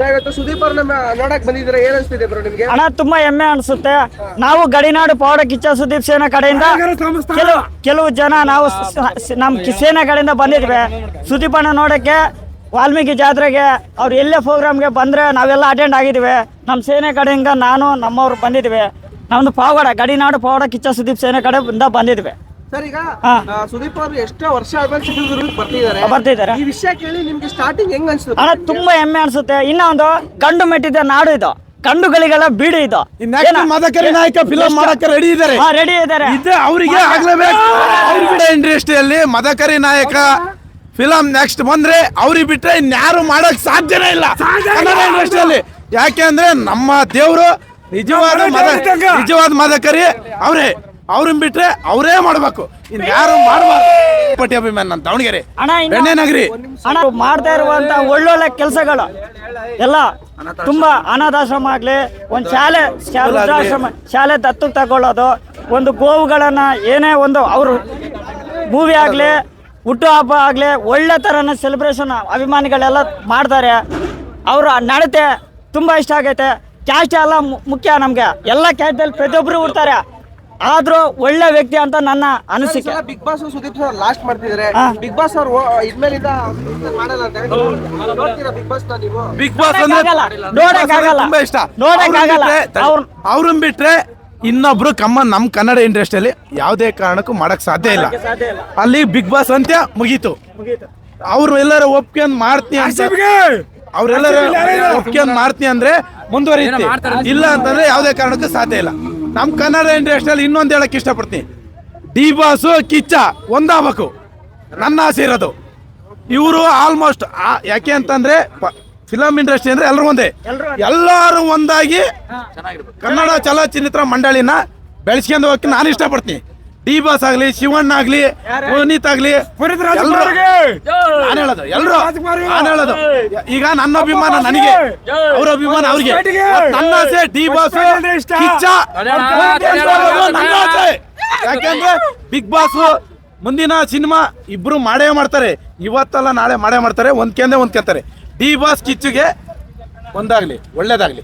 Bro ಇವತ್ತು ಸುದೀಪ್ ಅವ್ರನ್ನ ನೋಡಕ್ ಬಂದಿದ್ರೆ ಏನ್ ಅನ್ಸ್ತಿದೆ ಬ್ರೋ ನಿಮ್ಗೆ? ಹಣ ತುಂಬಾ ಹೆಮ್ಮೆ ಅನ್ಸುತ್ತೆ. ನಾವು ಗಡಿನಾಡು ಪೌಡ ಕಿಚ್ಚ ಸುದೀಪ್ ಸೇನಾ ಕಡೆಯಿಂದ ಕೆಲವು ಕೆಲವು ಜನ ನಾವು ನಮ್ಮ ಸೇನಾ ಕಡೆಯಿಂದ ಬಂದಿದ್ವಿ. ಸುದೀಪ್ ಅಣ್ಣ ನೋಡಕ್ಕೆ ವಾಲ್ಮೀಕಿ ಜಾತ್ರೆಗೆ ಅವ್ರು ಎಲ್ಲೇ ಪ್ರೋಗ್ರಾಮ್ಗೆ ಬಂದ್ರೆ ನಾವೆಲ್ಲ ಅಟೆಂಡ್ ಆಗಿದ್ವಿ. ನಮ್ಮ ಸೇನೆ ಕಡೆಯಿಂದ ನಾನು ನಮ್ಮವ್ರು ಬಂದಿದ್ವಿ. ನಮ್ದು ಪಾವಗಡ ಗಡಿನಾಡು ಪಾವಡ ಕಿಚ್ಚ ಸುದೀಪ್ ಸೇನೆ ಕಡೆಯಿಂದ ಬಂದಿದ್ವಿ. ಸರ್ ಈಗ ಸುದೀಪ್ ಅವರು ಎಷ್ಟೋ ವರ್ಷ ಆದ್ಮೇಲೆ ಚಿತ್ರದುರ್ಗಕ್ಕೆ ಬರ್ತಿದ್ದಾರೆ. ಬರ್ತಿದ್ದಾರೆ. ಈ ವಿಷಯ ಕೇಳಿ ನಿಮ್ಗೆ ಸ್ಟಾರ್ಟಿಂಗ್ ಹೆಂಗ್ ಅನ್ಸುತ್ತೆ? ಅಣ್ಣ ತುಂಬಾ ಹೆಮ್ಮೆ ಅನ್ಸುತ್ತೆ. ಇನ್ನೊಂದು ಗಂಡು ಮೆಟ್ಟಿದ ನಾಡು ಇದು. ಕಂಡುಗಳಿಗೆಲ್ಲ ಬೀಡು ಇದು. ಮದಕರಿ ನಾಯಕ ಫಿಲಂ ಮಾಡಕ್ಕೆ ರೆಡಿ ಇದ್ದಾರೆ. ರೆಡಿ ಇದ್ದಾರೆ. ಇದೆ ಅವರಿಗೆ ಆಗ್ಲೇಬೇಕು. ಇಂಡಸ್ಟ್ರಿಯಲ್ಲಿ ಮದಕರಿ ನಾಯಕ ಫಿಲಂ ನೆಕ್ಸ್ಟ್ ಬಂದ್ರೆ ಅವ್ರಿಗೆ ಬಿಟ್ರೆ ಇನ್ಯಾರು ಮಾಡಕ್ ಸಾಧ್ಯನೇ ಇಲ್ಲ. ಕನ್ನಡ ಇಂಡಸ್ಟ್ರಿಯಲ್ಲಿ ಯಾಕೆ ಅಂದ್ರೆ ನಮ್ಮ ದೇವರು ನಿಜವಾದ ಮದ ನಿಜವಾದ ಮದಕರಿ ಅವರೇ. ಅವ್ರನ್ನ ಬಿಟ್ರೆ ಅವರೇ ಮಾಡ್ಬೇಕು. ಇನ್ ಯಾರು ಮಾಡಬಾರ್ದು. ಪಟ್ಟಿ ಅಭಿಮಾನ ನಮ್ಮ ದಾವಣಗೆರೆ. ಅಣ್ಣ ಇನ್ನು- ಹಣ ಮಾಡ್ತಾ ಇರುವಂತ ಒಳ್ಳೊಳ್ಳೆ ಕೆಲಸಗಳು. ಎಲ್ಲ ತುಂಬಾ ಅನಾಥಾಶ್ರಮ ಆಗ್ಲಿ ಒಂದ್ ಶಾಲೆ ಶಾ- ವೃದ್ಧಾಶ್ರಮ ಶಾಲೆ ದತ್ತು ತಗೊಳ್ಳೋದು. ಒಂದು ಗೋವುಗಳನ್ನ ಏನೇ ಒಂದು ಅವರು ಮೂವಿ ಆಗ್ಲಿ ಹುಟ್ಟು ಹಬ್ಬ ಆಗ್ಲಿ ಒಳ್ಳೆ ತರನ ಸೆಲೆಬ್ರೇಷನ್ ಅಭಿಮಾನಿಗಳೆಲ್ಲ ಮಾಡ್ತಾರೆ. ಅವ್ರ ನಡತೆ ತುಂಬಾ ಇಷ್ಟ ಆಗೈತೆ. ಕ್ಯಾಸ್ಟ್ ಎಲ್ಲ ಮು- ಮುಖ್ಯ ನಮ್ಗೆ. ಎಲ್ಲ ಕ್ಯಾಸ್ಟಲ್ಲಿ ಪ್ರತಿಯೊಬ್ರು ಇರ್ತಾರೆ ಆದ್ರೂ ಒಳ್ಳೆ ವ್ಯಕ್ತಿ ಅಂತ ನನ್ನ ಅನಿಸಿಕೆ. Bigg Boss Sudeep sir last ಮಾಡ್ತಿದ್ರೆ. ಬಿಗ್ ಬಾಸ್ ಅವ್ರು ಇದ್ಮೇಲಿಂದ ಮಾಡಲ್ಲ ಬಿಗ್ ಬಾಸ್ ನೀವು? ಬಿಗ್ ಬಾಸ್ ಅಂದ್ರೆ ನೋಡಕ್ಕಾಗಲ್ಲ. ನೋಡಕ್ಕಾಗಲ್ಲ. ತುಂಬಾ ಇಷ್ಟ. ನೋಡಕ್ಕಾಗಲ್ಲ. ಅವ್ರ್- ಅವ್ರನ್ನ ಬಿಟ್ರೆ ಇನ್ನೊಬ್ರು ಕಮ್ಮ ನಮ್ ಕನ್ನಡ ಇಂಡಸ್ಟ್ರಿಯಲ್ಲಿ ಯಾವುದೇ ಕಾರಣಕ್ಕೂ ಮಾಡಕ್ ಸಾಧ್ಯ ಇಲ್ಲ. ಸಾಧ್ಯ ಇಲ್ಲ. ಅಲ್ಲಿ ಬಿಗ್ ಬಾಸ್ ಅಂತ್ಯ ಮುಗೀತು. ಅವ್ರು ಎಲ್ಲರೂ ಒಪ್ಕೊಂಡ್ ಮಾಡ್ತೀನಿ ಅಂತ ಅವ್ರೆಲ್ಲರೂ ಒಪ್ಕೊಂಡ್ ಮಾಡ್ತೀನಿ ಅಂದ್ರೆ ಮುಂದುವರಿಯುತ್ತೆ. ಇಲ್ಲ ಅಂತಂದ್ರೆ ಯಾವುದೇ ಕಾರಣಕ್ಕೂ ಸಾಧ್ಯ ಇಲ್ಲ. ನಮ್ ಕನ್ನಡ ಇಂಡಸ್ಟ್ರಿಯಲ್ಲಿ ಇನ್ನೊಂದು ಹೇಳಕ್ ಇಷ್ಟಪಡ್ತೀನಿ. ಡಿ ಬಾಸು ಕಿಚ್ಚ ಒಂದಾಗಬೇಕು. ನನ್ನ ಆಸೆ ಇರೋದು. ಇವರು ಆಲ್ಮೋಸ್ಟ್ ಯಾಕೆ ಅಂತಂದ್ರೆ ಫಿಲಮ್ ಇಂಡಸ್ಟ್ರಿ ಅಂದ್ರೆ ಎಲ್ಲರೂ ಒಂದೇ. ಎಲ್ಲರೂ ಒಂದಾಗಿ ಕನ್ನಡ ಚಲನಚಿತ್ರ ಮಂಡಳಿನ ಬೆಳೆಸ್ಕೊಂಡು ಹೋಗಕ್ಕೆ ನಾನು ಇಷ್ಟಪಡ್ತೀನಿ. ಡಿ ಬಾಸ್ ಆಗ್ಲಿ ಶಿವಣ್ಣ ಆಗ್ಲಿ ಪುನೀತ್ ಆಗ್ಲಿ ನಾನು ಹೇಳೋದು ಎಲ್ರು. ನಾನು ಹೇಳೋದು. ಈಗ ನನ್ನ ಅಭಿಮಾನ ನನಗೆ ಅವ್ರ ಅಭಿಮಾನ ಅವ್ರಿಗೆ. ನನ್ನ ಆಸೆ ಡಿ ಬಾಸ್ ನನ್ನ ಆಸೆ ಯಾಕೆಂದ್ರೆ ಬಿಗ್ ಬಾಸ್ ಮುಂದಿನ ಸಿನಿಮಾ ಇಬ್ರು ಮಾಡೇ ಮಾಡ್ತಾರೆ. ಇವತ್ತಲ್ಲ ನಾಳೆ ಮಾಡೇ ಮಾಡ್ತಾರೆ. ಒಂದ್ ಕೇಂದ್ರೆ ಒಂದ್ ಕೇಳ್ತಾರೆ ಡಿ ಬಾಸ್ ಕಿಚ್ಚುಗೆ ಒಂದಾಗ್ಲಿ ಒಳ್ಳೇದಾಗ್ಲಿ.